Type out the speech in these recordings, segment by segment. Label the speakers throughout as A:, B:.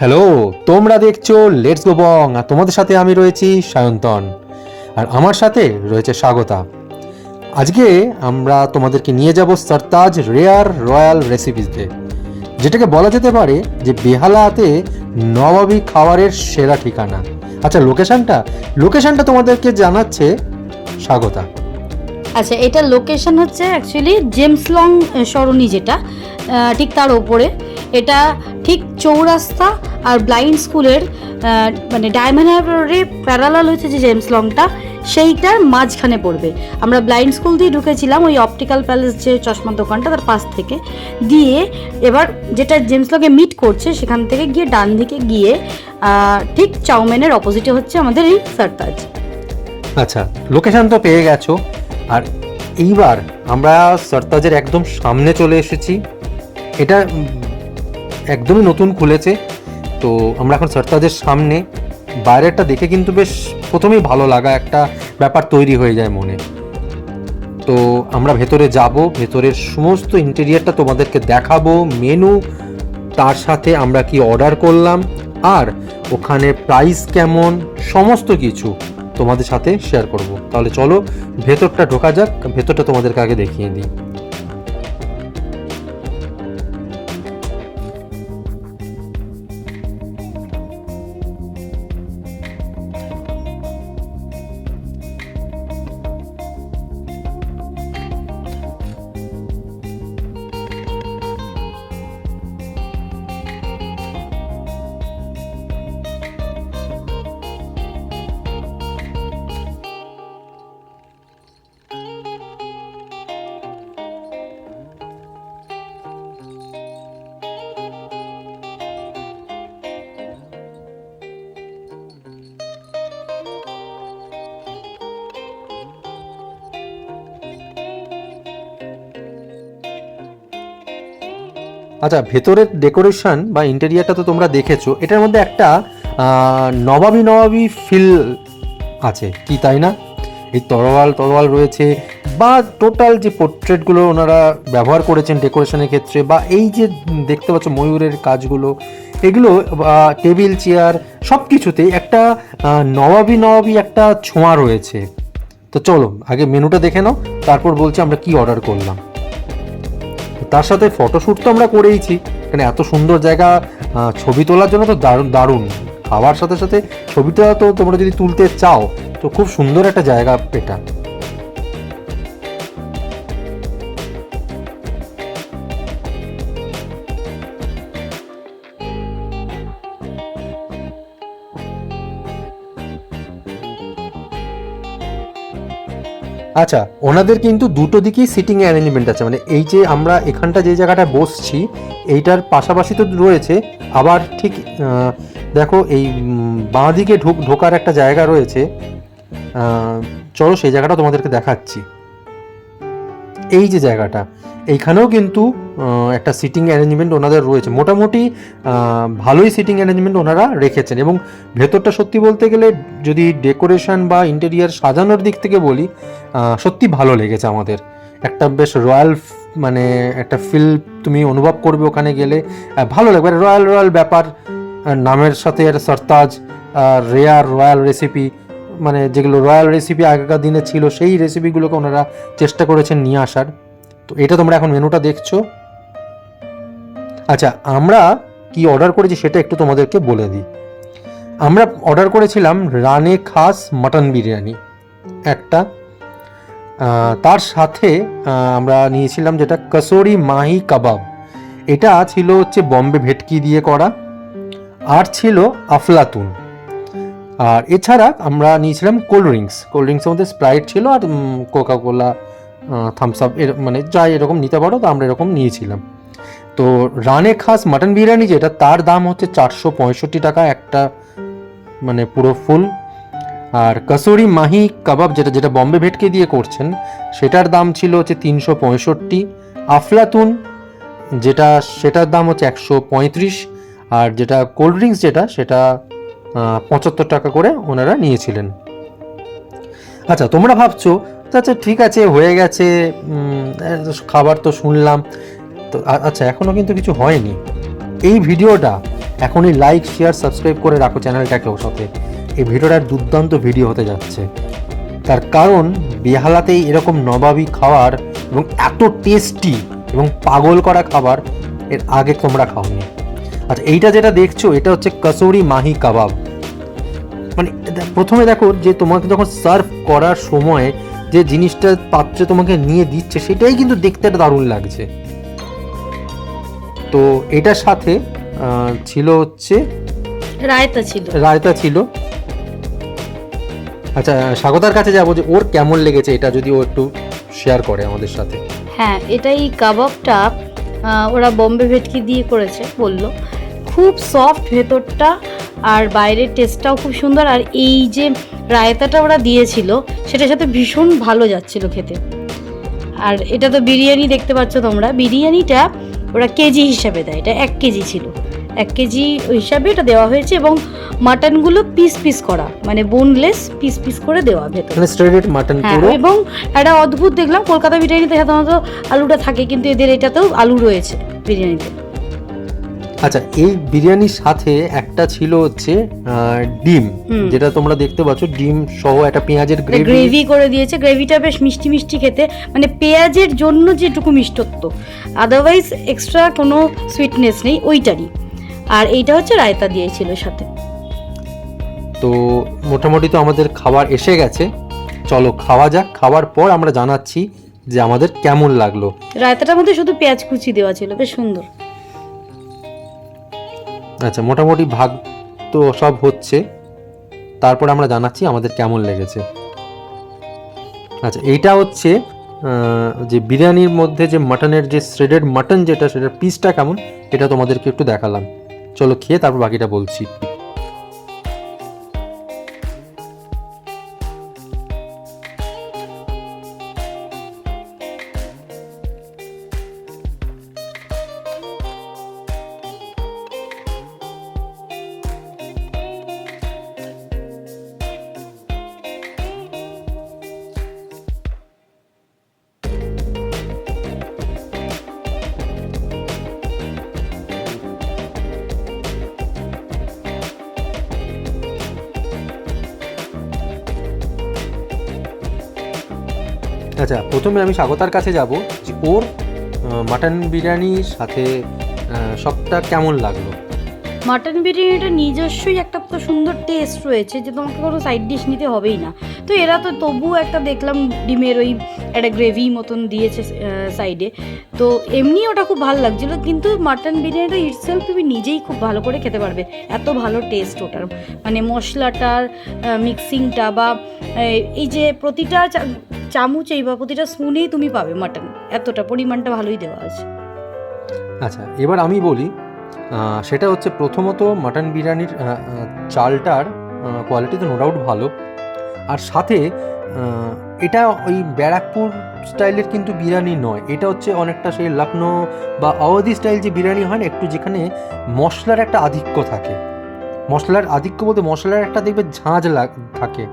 A: Hello, তোমরা দেখছ let's go বং আর তোমাদের সাথে আমি রয়েছি সায়ন্তন, আর আমার সাথে রয়েছে স্বাগতা। আজকে আমরা তোমাদেরকে নিয়ে যাব সরতাজ রেয়ার রয়্যাল রেসিপিসতে যেটাকে বলা যেতে পারে যে বেহালাতে নবাবী খাবারের সেরা ঠিকানা। আচ্ছা লোকেশনটা লোকেশনটা তোমাদেরকে জানাচ্ছে স্বাগতা।
B: আচ্ছা এটা লোকেশন হচ্ছে অ্যাকচুয়ালি জেমস লং সরণি যেটা ঠিক তার ওপরে। এটা ঠিক চৌরাস্তা আর ব্লাইন্ড স্কুলের মানে ডায়মন্ড হারবারে প্যারালাল হচ্ছে যে জেমস লংটা সেইটার মাঝখানে পড়বে। আমরা ব্লাইন্ড স্কুল দিয়ে ঢুকেছিলাম ওই অপটিক্যাল প্যালেস যে চশমার দোকানটা তার পাশ থেকে। দিয়ে এবার যেটা জেমস লংয়ে মিট করছে, সেখান থেকে গিয়ে ডান দিকে গিয়ে ঠিক চাউমিনের অপোজিটে হচ্ছে আমাদের এই সারতাজ
A: আচ্ছা লোকেশন তো পেয়ে গেছো। আর এইবার আমরা সরতাজের একদম সামনে চলে এসেছি। এটা একদমই নতুন খুলেছে। তো আমরা এখন সরতাজের সামনে। বাইরেটা দেখে কিন্তু বেশ প্রথমেই ভালো লাগা একটা ব্যাপার তৈরি হয়ে যায় মনে। তো আমরা ভেতরে যাব, ভেতরের সমস্ত ইন্টেরিয়ারটা তোমাদেরকে দেখাবো মেনু তার সাথে আমরা কি অর্ডার করলাম, আর ওখানে প্রাইস কেমন, সমস্ত কিছু তোমাদের সাথে শেয়ার করব। তাহলে চলো, ভেতরটা ঢোকা যাক, ভেতরটা তোমাদেরকে আগে দেখিয়ে দিই। আচ্ছা ভেতরের ডেকোরেশন বা ইন্টেরিয়ারটা তো তোমরা দেখেছ, এটার মধ্যে একটা নবাবী নবাবী ফিল আছে, কি তাই না? এই তরোয়াল তরোয়াল রয়েছে, বা টোটাল যে পোর্ট্রেটগুলো ওনারা ব্যবহার করেছেন ডেকোরেশনের ক্ষেত্রে, বা এই যে দেখতে পাচ্ছ ময়ূরের কাজগুলো, এগুলো টেবিল চেয়ার সব কিছুতেই একটা নবাবী নবাবী একটা ছোঁয়া রয়েছে। তো চলো, আগে মেনুটা দেখে নাও, তারপর বলছি আমরা কি অর্ডার করলাম। তার সাথে ফটোশ্যুট তো আমরা করেইছি। এখানে এত সুন্দর জায়গা ছবি তোলার জন্য তো দারুণ দারুণ। খাওয়ার সাথে সাথে ছবিটা তো তোমরা যদি তুলতে চাও, তো খুব সুন্দর একটা জায়গা এটা। আচ্ছা ওনাদের কিন্তু দুটো দিকেই সিটিং অ্যারেঞ্জমেন্ট আছে। মানে এই যে আমরা এখানটা যে জায়গাটা বসছি, এইটার পাশাপাশি তো রয়েছে, আবার ঠিক দেখো এই বাঁ দিকে ঢোক, ঢোকার একটা জায়গা রয়েছে। চলো সেই জায়গাটা তোমাদেরকে দেখাচ্ছি। এই যে জায়গাটা, এইখানেও কিন্তু একটা সিটিং অ্যারেঞ্জমেন্ট ওনাদের রয়েছে। মোটামুটি ভালোই সিটিং অ্যারেঞ্জমেন্ট ওনারা রেখেছেন এবং ভেতরটা সত্যি বলতে গেলে যদি ডেকোরেশন বা ইন্টেরিয়ার সাজানোর দিক থেকে বলি সত্যি ভালো লেগেছে আমাদের। একটা বেশ রয়্যাল মানে একটা ফিল তুমি অনুভব করবে ওখানে গেলে। ভালো লাগবে। রয়্যাল রয়্যাল ব্যাপার নামের সাথে একটা সরতাজ রেয়ার রয়্যাল রেসিপি মানে যেগুলো রয়্যাল রেসিপি আগেকার দিনে ছিল, সেই রেসিপিগুলোকে ওনারা চেষ্টা করেছেন নিয়ে আসার। তো এটা তোমরা এখন মেনুটা দেখছ। আচ্ছা আমরা কি অর্ডার করেছি সেটা একটু তোমাদেরকে বলে দিই। আমরা অর্ডার করেছিলাম রানে খাস মাটন বিরিয়ানি, একটা। তার সাথে আমরা নিয়েছিলাম যেটা কসোরি মাহি কাবাব। এটা ছিল হচ্ছে বম্বে ভেটকি দিয়ে করা। আর ছিল আফলাতুন। আর এছাড়া আমরা নিয়েছিলাম কোল্ড ড্রিঙ্কস। কোল্ড ড্রিঙ্কসের মধ্যে স্প্রাইট ছিল আর কোকা কোলা থামস আপ এর মানে যাই এরকম নিতে পারো তো আমরা এরকম নিয়েছিলাম। তো রানে খাস মাটন বিরিয়ানি যেটা, তার দাম হচ্ছে চারশো পঁয়ষট্টি টাকা একটা মানে পুরো ফুল। আর কসুরি মাহি কাবাব যেটা যেটা বম্বে ভেটকে দিয়ে করছেন, সেটার দাম ছিল হচ্ছে তিনশো পঁয়ষট্টি। আফলাতুন, যেটা, সেটার দাম হচ্ছে একশো পঁয়ত্রিশ। আর যেটা কোল্ড ড্রিঙ্কস যেটা, সেটা পঁচাত্তর টাকা করে ওনারা নিয়েছিলেন। আচ্ছা তোমরা ভাবছ আচ্ছা ঠিক আছে, হয়ে গেছে খাবার তো শুনলাম। তো আচ্ছা এখনও কিন্তু কিছু হয়নি। এই ভিডিওটা এখনই লাইক শেয়ার সাবস্ক্রাইব করে রাখো চ্যানেলটাকেও সাথে। এই ভিডিওটার দুর্দান্ত ভিডিও হতে যাচ্ছে। তার কারণ, বেহালাতেই এরকম নবাবী খাবার এবং এত টেস্টি এবং পাগল করা খাবার এর আগে তোমরা খাওনি। আচ্ছা এইটা যেটা দেখছ এটা হচ্ছে কসৌরি মাহি কাবাব। মানে প্রথমে দেখো যে তোমাকে যখন সার্ভ করার সময় যে জিনিসটা পাত্রে তোমাকে নিয়ে দিচ্ছে সেটাই কিন্তু দেখতে দারুণ লাগছে। তো এটার সাথে ছিল হচ্ছে
B: রায়তা ছিল।
A: রায়তা ছিল। আচ্ছা স্বাগতার কাছে যাব যে ওর কেমন লেগেছে এটা যদি ও একটু শেয়ার করে আমাদের সাথে।
B: হ্যাঁ এটাই কাবাবটা ওরা বম্বে ভেটকি দিয়ে করেছে বলল। খুব সফট ভেতরটা আর বাইরের টেস্টটাও খুব সুন্দর। আর এই যে রায়তাটা ওরা দিয়েছিল সেটার সাথে ভীষণ ভালো যাচ্ছিল খেতে। আর এটা তো বিরিয়ানি দেখতে পাচ্ছ তোমরা। বিরিয়ানিটা ওরা কেজি হিসাবে দেয়। এটা এক কেজি ছিল। এক কেজি হিসাবে এটা দেওয়া হয়েছে এবং মাটনগুলো পিস পিস করা। মানে বোনলেস পিস পিস করে দেওয়া ভেতরে।
A: স্ট্রেটেড মাটন
B: হ্যাঁ
A: পুরো?
B: এবং একটা অদ্ভুত দেখলাম কলকাতা বিরিয়ানিতে সাধারণত আলুটা থাকে কিন্তু এদের এটাতেও আলু রয়েছে বিরিয়ানিতে।
A: আচ্ছা এই বিরিয়ানির সাথে একটা ছিল হচ্ছে ডিম। যেটা তোমরা দেখতে পাচ্ছ ডিম সহ একটা পেঁয়াজের গ্রেভি
B: গ্রেভি করে দিয়েছে। গ্রেভিটা বেশ মিষ্টি মিষ্টি খেতে। মানে পেঁয়াজের জন্য যেটুকু মিষ্টত্ব। আদারওয়াইজ এক্সট্রা কোনো সুইটনেস নেই ওইটারই। আর এইটা হচ্ছে রায়তা দিয়েছিল সাথে।
A: তো মোটামুটি তো আমাদের খাবার এসে গেছে। চলো খাওয়া যাক। খাওয়ার পর আমরা জানাচ্ছি যে আমাদের কেমন লাগল।
B: রায়তাটার মধ্যে শুধু পেঁয়াজ কুচি দেওয়া ছিল। বেশ সুন্দর।
A: আচ্ছা মোটামুটি ভাগ তো সব হচ্ছে। তারপর আমরা জানাচ্ছি আমাদের কেমন লেগেছে। আচ্ছা এইটা হচ্ছে যে বিরিয়ানির মধ্যে যে মাটনের যে শ্রেডেড মাটন যেটা, সেটার পিসটা কেমন এটা তোমাদেরকে একটু দেখালাম। চলো খেয়ে তারপর বাকিটা বলছি। আচ্ছা প্রথমে আমি স্বাগতার কাছে যাব যে ওর মাটন বিরিয়ানির সাথে সবটা কেমন লাগল?
B: মাটন বিরিয়ানিটা নিজস্বই একটা তো সুন্দর টেস্ট রয়েছে, যে তোমাকে কোনো সাইড ডিশ নিতে হবেই না। তো এরা তো তবুও একটা দেখলাম ডিমের ওই একটা গ্রেভি মতন দিয়েছে সাইডে তো এমনি ওটা খুব ভালো লাগছিল, কিন্তু মাটন বিরিয়ানিটা ইটসেলফ তুমি নিজেই খুব ভালো করে খেতে পারবে, এত ভালো টেস্ট ওটার। মানে মশলাটার মিক্সিংটা বা, এই যে প্রতিটা চা- চামচেই বা প্রতিটা স্পুনেই তুমি পাবে মাটন। এতটা পরিমাণটা ভালোই দেওয়া আছে।
A: আচ্ছা এবার আমি বলি সেটা হচ্ছে প্রথমত মাটন বিরিয়ানির চালটার কোয়ালিটি তো নো ডাউট ভালো। আর সাথে এটা ওই ব্যারাকপুর স্টাইলের কিন্তু বিরিয়ানি নয়। এটা হচ্ছে অনেকটা সেই লখনৌ বা আওয়াধি স্টাইল যে বিরিয়ানি হয় না, একটু যেখানে মশলার একটা আধিক্য থাকে। মশলার আধিক্য বলতে মশলার একটা দেখবে ঝাঁঝ লাগ, থাকে।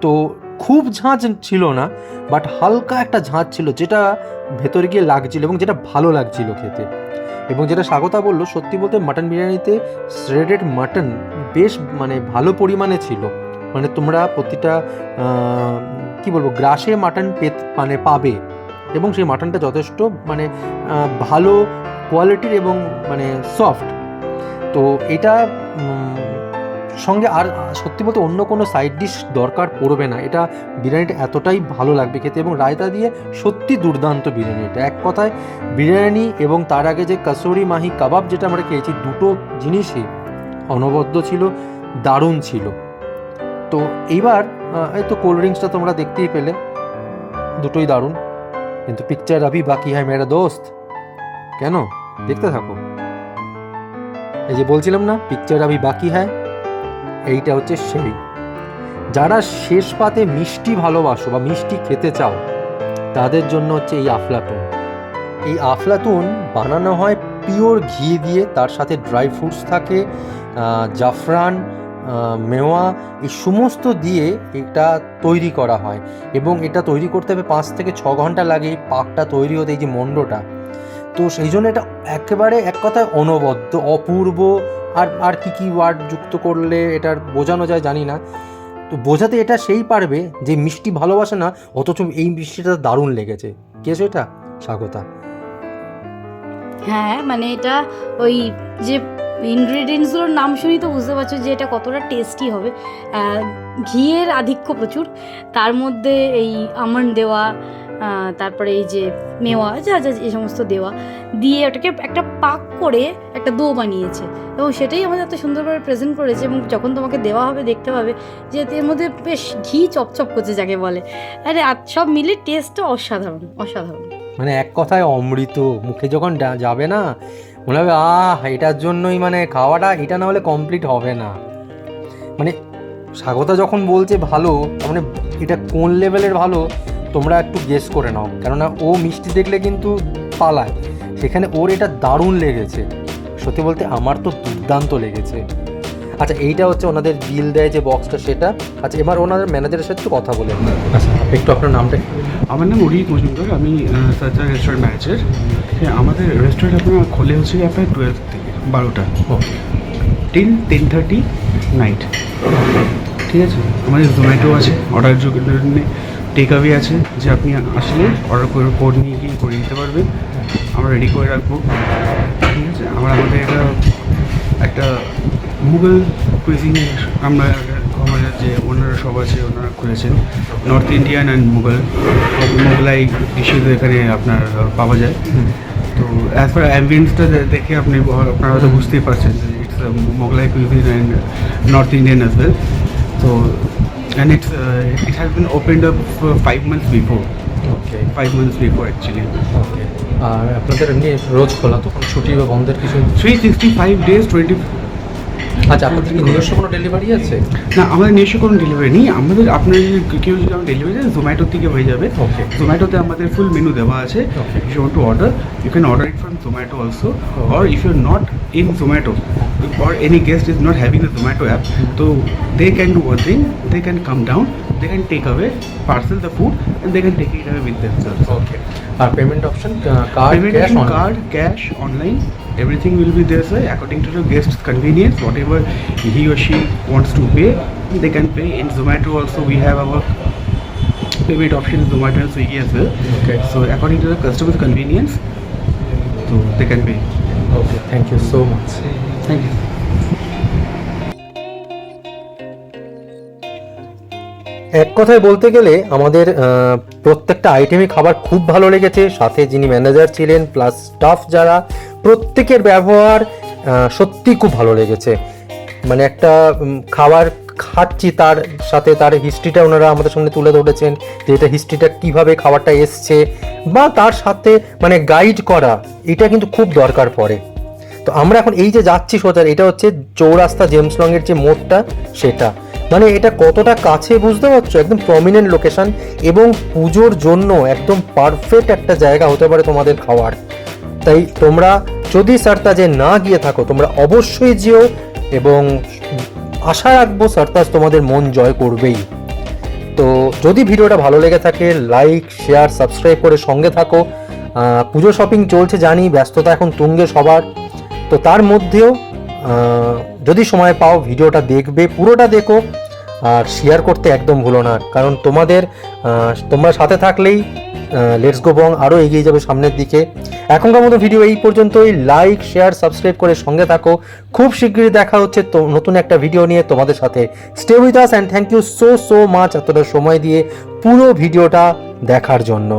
A: তো খুব ঝাঁঝ ছিল না বাট হালকা একটা ঝাঁজ ছিল যেটা ভেতরে গিয়ে লাগছিল এবং যেটা ভালো লাগছিল খেতে। এবং যেটা স্বাগতা বলল, সত্যি বলতে মাটন বিরিয়ানিতে শ্রেডেড মাটন বেশ মানে ভালো পরিমাণে ছিল। মানে তোমরা প্রতিটা কি বলব, গ্রাসে মাটন পেত মানে পাবে। এবং সেই মাটনটা যথেষ্ট মানে ভালো কোয়ালিটির এবং মানে সফট তো এটা সঙ্গে আর সত্যি বলতে অন্য কোনো সাইড ডিশ দরকার পড়বে না। এটা বিরিয়ানিটা এতটাই ভালো লাগবে খেতে এবং রায়তা দিয়ে সত্যি দুর্দান্ত বিরিয়ানি। এটা এক কথায় বিরিয়ানি এবং তার আগে যে কাসুরি মাহি কাবাব যেটা আমরা খেয়েছি, দুটো জিনিসই অনবদ্য ছিল, দারুণ ছিল। তো এইবার এই তো কোল্ড ড্রিঙ্কসটা তোমরা দেখতেই পেলে, দুটোই দারুণ। কিন্তু পিকচার আভি বাকি হ্যায় মেরা দোস্ত। কেন? দেখতে থাকো। এই যে বলছিলাম না পিকচার আভি বাকি হ্যায়। এইটা হচ্ছে সেই। যারা শেষ পাতে মিষ্টি ভালোবাসো বা মিষ্টি খেতে চাও, তাদের জন্য হচ্ছে এই আফলাতুন। এই আফলাতুন বানানো হয় পিওর ঘি দিয়ে, তার সাথে ড্রাই ফ্রুটস থাকে জাফরান মেওয়া, এই সমস্ত দিয়ে এটা তৈরি করা হয়। এবং এটা তৈরি করতে হবে পাঁচ থেকে ছ ঘণ্টা লাগে এই পাকটা তৈরি হতে, এই যে মণ্ডটা। তো সেই জন্য এটা একেবারে এক কথায় অনবদ্য, অপূর্ব। আর আর কি কি ওয়ার্ড যুক্ত করলে এটার বোঝানো যায় জানি না। তো বোঝাতে এটা সেই পারবে যে মিষ্টি ভালোবাসে না, অথচ এই মিষ্টিটা দারুণ লেগেছে। কে সেটা স্বাগতা।
B: হ্যাঁ মানে এটা ওই যে ইনগ্রেডিয়েন্টসগুলোর নাম শুনি তো বুঝতে পারছ যে এটা কতটা টেস্টি হবে। ঘিয়ের আধিক্য প্রচুর। তার মধ্যে এই আমন্ড দেওয়া তারপরে এই যে মেওয়া, যা যা, এই সমস্ত দেওয়া, দিয়ে ওটাকে একটা পাক করে একটা দো বানিয়েছে। এবং সেটাই আমাদের এত সুন্দরভাবে প্রেজেন্ট করেছে এবং যখন তোমাকে দেওয়া হবে, দেখতে পাবে যে এর মধ্যে বেশ ঘি চপচপ করছে যাকে বলে। আরে সব মিলে টেস্টটা অসাধারণ অসাধারণ।
A: মানে এক কথায় অমৃত, মুখে যখন যাবে না, মনে হবে, আহ, এটার জন্যই মানে খাওয়াটা, এটা না হলে কমপ্লিট হবে না। মানে স্বাগতা যখন বলছে ভালো মানে এটা কোন লেভেলের ভালো তোমরা একটু গেস করে নাও। কেননা ও মিষ্টি দেখলে কিন্তু পালায়। সেখানে ওর এটা দারুণ লেগেছে। সত্যি বলতে আমার তো দুর্দান্ত লেগেছে। আচ্ছা এইটা হচ্ছে ওনাদের বিল দেয় যে বক্সটা সেটা। আচ্ছা এবার ওনাদের ম্যানেজারের সাথে একটু কথা বলে আচ্ছা আপনি একটু আপনার নামটা
C: আমার নাম অরিজিৎ মজুমদার। আমি সার্চার রেস্টুরেন্ট ম্যানেজার হ্যাঁ আমাদের রেস্টুরেন্ট আপনার খোলে হচ্ছে আপনার টুয়েলভ থেকে বারোটা।
A: Okay
C: till ten thirty night ঠিক আছে? আমাদের জোম্যাটো আছে। অর্ডার জন্য টেক আছে যে আপনি আসলে অর্ডার করে কোড নিয়ে গিয়ে করে দিতে পারবেন। আমরা রেডি করে রাখব। ঠিক আছে? আমরা আমাদের এটা একটা মুঘল কুইজিং আমরা আমাদের যে ওনারা সব আছে, ওনারা খুলেছেন। North Indian and Mughal Mughlai dishes এখানে আপনার পাওয়া যায়। তো অ্যাজ পার অ্যাম্বিয়েন্সটা দেখে আপনি আপনারা হয়তো বুঝতেই পারছেন যে it's Mughlai cuisine and north Indian as well তো and it's it has been opened up five months before
A: okay
C: five months before actually
A: okay আর আপনাদের এমনি রোজ খোলা তো কোনো ছুটি বা বন্ধের কিছু?
C: Three sixty five days twenty
A: আচ্ছা আপনাদের কি নিজস্ব কোনো ডেলিভারি আছে
C: না আমাদের নিজস্ব কোনো ডেলিভারি নেই আমাদের আপনার যদি কেউ যদি আমার ডেলিভারি দেয় জোম্যাটো থেকে হয়ে যাবে
A: ওকে
C: জোম্যাটোতে আমাদের ফুল মেনু দেওয়া আছে you want to order you can order it from zomato also or if you're not in zomato or any guest is not having the zomato app so they can do one thing they can come down they can take away parcel the food and they can take it away with themselves
A: okay R payment option card cash
C: in everything will be there sir according to the guest's convenience whatever he or she wants to pay they can pay. In zomato also we have our payment option zomato and swiggy as well.
A: Okay.
C: So according to the customer's convenience so they can pay.
A: Okay thank you so much.
C: Thank you.
A: এক কথায় বলতে গেলে আমাদের প্রত্যেকটা আইটেমই খাবার খুব ভালো লেগেছে। সাথে যিনি ম্যানেজার ছিলেন প্লাস স্টাফ যারা, প্রত্যেকের ব্যবহার সত্যি খুব ভালো লেগেছে। মানে একটা খাবার খাচ্ছি তার সাথে, তার হিস্ট্রিটা ওনারা আমাদের সামনে তুলে ধরেছেন যে এটা হিস্ট্রিটা কীভাবে খাবারটা এসছে বা তার সাথে মানে গাইড করা, এটা কিন্তু খুব দরকার পড়ে। তো আমরা এখন এই যে যাচ্ছি সোজার এটা হচ্ছে চৌরাস্তা জেমস এর যে মোড়টা, সেটা। মানে এটা কতটা কাছে বুঝতে পারছ? একদম প্রমিনেন্ট লোকেশন এবং পুজোর জন্য একদম পারফেক্ট একটা জায়গা হতে পারে তোমাদের খাওয়ার। তাই তোমরা যদি সারতাজে না গিয়ে থাকো, তোমরা অবশ্যই যেও এবং আশা রাখব সারতাজ তোমাদের মন জয় করবেই। তো যদি ভিডিওটা ভালো লেগে থাকে লাইক শেয়ার সাবস্ক্রাইব করে সঙ্গে থাকো। পুজো শপিং চলছে জানি, ব্যস্ততা এখন তুঙ্গে সবার। তো তার মধ্যেও যদি সময় পাও, ভিডিওটা দেখবে, পুরোটা দেখো আর শেয়ার করতে একদম ভুলো না। কারণ তোমাদের তোমরা সাথে থাকলেই লেটস গো বং আরও এগিয়ে যাবে সামনের দিকে। এখনকার মতো ভিডিও এই পর্যন্তই। লাইক শেয়ার সাবস্ক্রাইব করে সঙ্গে থাকো। খুব শীঘ্রই দেখা হচ্ছে তো নতুন একটা ভিডিও নিয়ে তোমাদের সাথে। Stay with us and thank you so so much এতটা সময় দিয়ে পুরো ভিডিওটা দেখার জন্য।